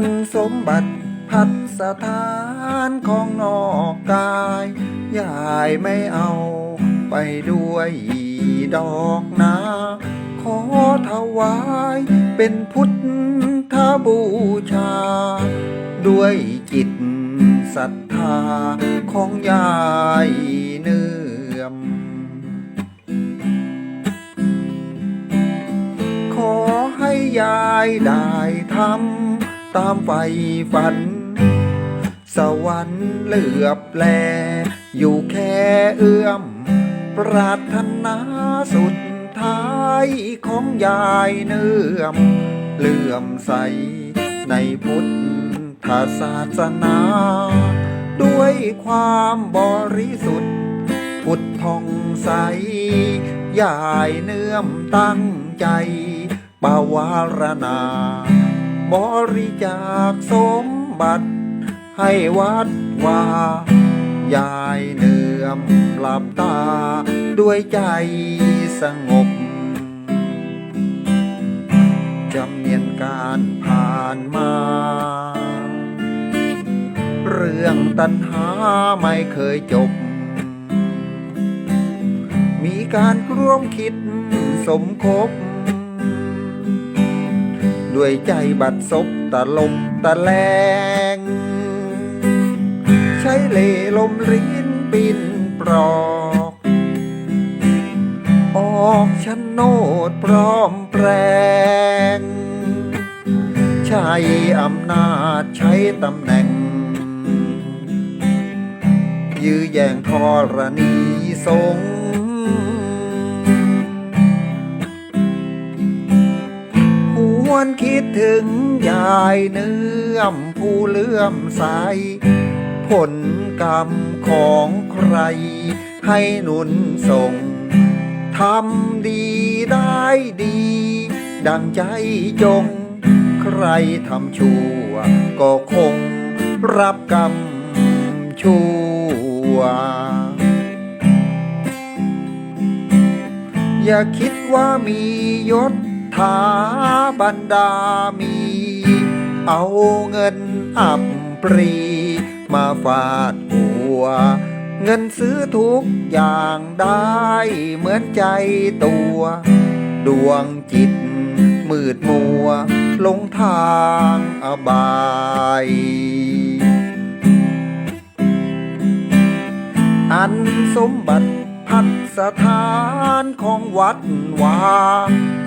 นสมบัติพัดสถานของนอกกายยายไม่เอาไปด้วยดอกนา ขอถวายเป็นพุทธบูชา ด้วยจิตศรัทธาของยายเนื่อมขอให้ยายได้ทำ ตามไฟฝัน สวรรค์เหลือบแล อยู่แค่เอื้อม ปรารถนาสุดท้ายของยายเนื่อมเลื่อมใสในพุทธศาสนา ด้วยความบริสุทธิ์ พุทธพองใส ยายเนื่อมตั้งใจปวารณา บริจาคสมบัติ ให้วัดว่ายายเนื่อมหลับตา ด้วยใจสงบจำเนียนการผ่านมา เรื่องตัณหาไม่เคยจบ มีการร่วมคิดสมคบ ด้วยใจบัดซบตะลบตะแลง ใช้เล่ลมริ้นปินปลอก ออกโนดพร้อมแปลงใช้อำนาจใช้ตำแหน่ง ยื้อแย่งทรณีสงายเนื่อมผู้เลื่อมใสผลกรรมของใคร ให้หนุนส่งทำดีได้ดี ดังใจจง ใครทำชั่ว ก็คงรับกรรมชั่ว อย่าคิดว่ามียศถาบรรดามี เอาเงินอับปรี มาฟาดหัว เงินซื้อทุกอย่างได้เหมือนใจตัว ดวงจิต มืดมัวลงทางอบายอันสมบัติพัดสถานของวัดวา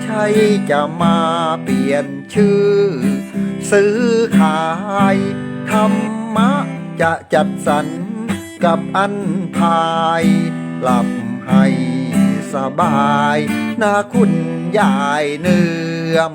ใช่จะมาเปลี่ยนชื่อ ซื้อขายธรรมะจะจัดสรรกับอันภายหลับให้สบายนาคุณยายเนื่อม